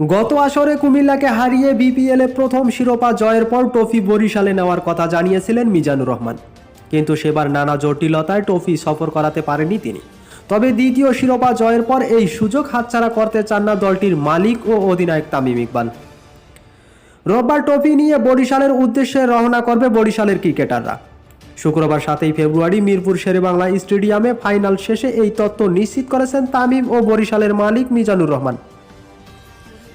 গত আসরে কুমিল্লাকে হারিয়ে বিপিএলে প্রথম শিরোপা জয়ের পর ট্রফি বরিশালে নেওয়ার কথা জানিয়েছিলেন মিজানুর রহমান। কিন্তু সেবার নানা জটিলতায় ট্রফি সফর করাতে পারেনি তিনি। তবে দ্বিতীয় শিরোপা জয়ের পর এই সুযোগ হাতছাড়া করতে চান না দলটির মালিক ও অধিনায়ক তামিম ইকবাল। রোববার ট্রফি নিয়ে বরিশালের উদ্দেশ্যে রওনা করবে বরিশালের ক্রিকেটাররা। শুক্রবার সাতই ফেব্রুয়ারি মিরপুর শেরেবাংলা স্টেডিয়ামে ফাইনাল শেষে এই তত্ত্ব নিশ্চিত করেছেন তামিম ও বরিশালের মালিক মিজানুর রহমান।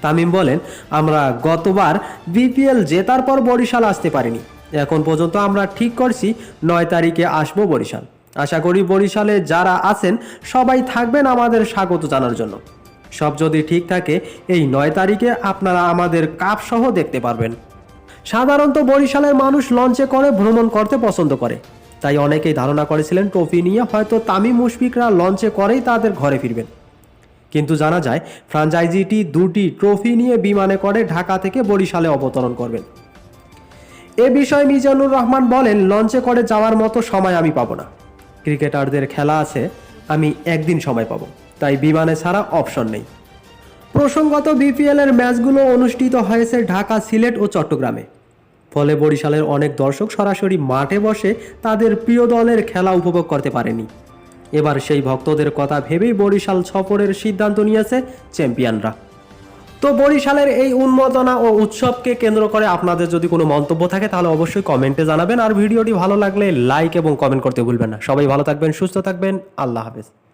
তামিম বলেন, আমরা গতবার বিপিএল জেতার পর বরিশাল আসতে পারিনি। এখন পর্যন্ত আমরা ঠিক করছি নয় তারিখে আসব বরিশাল। আশা করি বরিশালে যারা আছেন, সবাই থাকবেন আমাদের স্বাগত জানার জন্য। সব যদি ঠিক থাকে, এই নয় তারিখে আপনারা আমাদের কাপ সহ দেখতে পারবেন। সাধারণত বরিশালের মানুষ লঞ্চে করে ভ্রমণ করতে পছন্দ করে। তাই অনেকেই ধারণা করেছিলেন, ট্রফি নিয়ে হয়তো তামিম মুশফিকরা লঞ্চে করেই তাদের ঘরে ফিরবেন। কিন্তু জানা যায়, ফ্রাঞ্চাইজিটি দুটি ট্রফি নিয়ে বিমানে করে ঢাকা থেকে বরিশালে অবতরণ করবেন। এ বিষয়ে মিজানুর রহমান বলেন, লঞ্চে করে যাওয়ার মতো সময় আমি পাবো না। ক্রিকেটারদের খেলা আছে, আমি একদিন সময় পাবো। তাই বিমানে ছাড়া অপশন নেই। প্রসঙ্গত বিপিএল এর ম্যাচগুলো অনুষ্ঠিত হয়েছে ঢাকা, সিলেট ও চট্টগ্রামে। ফলে বরিশালের অনেক দর্শক সরাসরি মাঠে বসে তাদের প্রিয় দলের খেলা উপভোগ করতে পারেনি। এবার সেই ভক্তদের কথা ভেবেই বরিশাল সফরের সিদ্ধান্ত নিয়েছে চ্যাম্পিয়নরা। তো বরিশালের এই উন্মোদনা ও উৎসবকে কেন্দ্র করে আপনাদের যদি কোনো মন্তব্য থাকে, তাহলে অবশ্যই কমেন্টে জানাবেন। আর ভিডিওটি ভালো লাগলে লাইক এবং কমেন্ট করতে ভুলবেন না। সবাই ভালো থাকবেন, সুস্থ থাকবেন। আল্লাহ হাফেজ।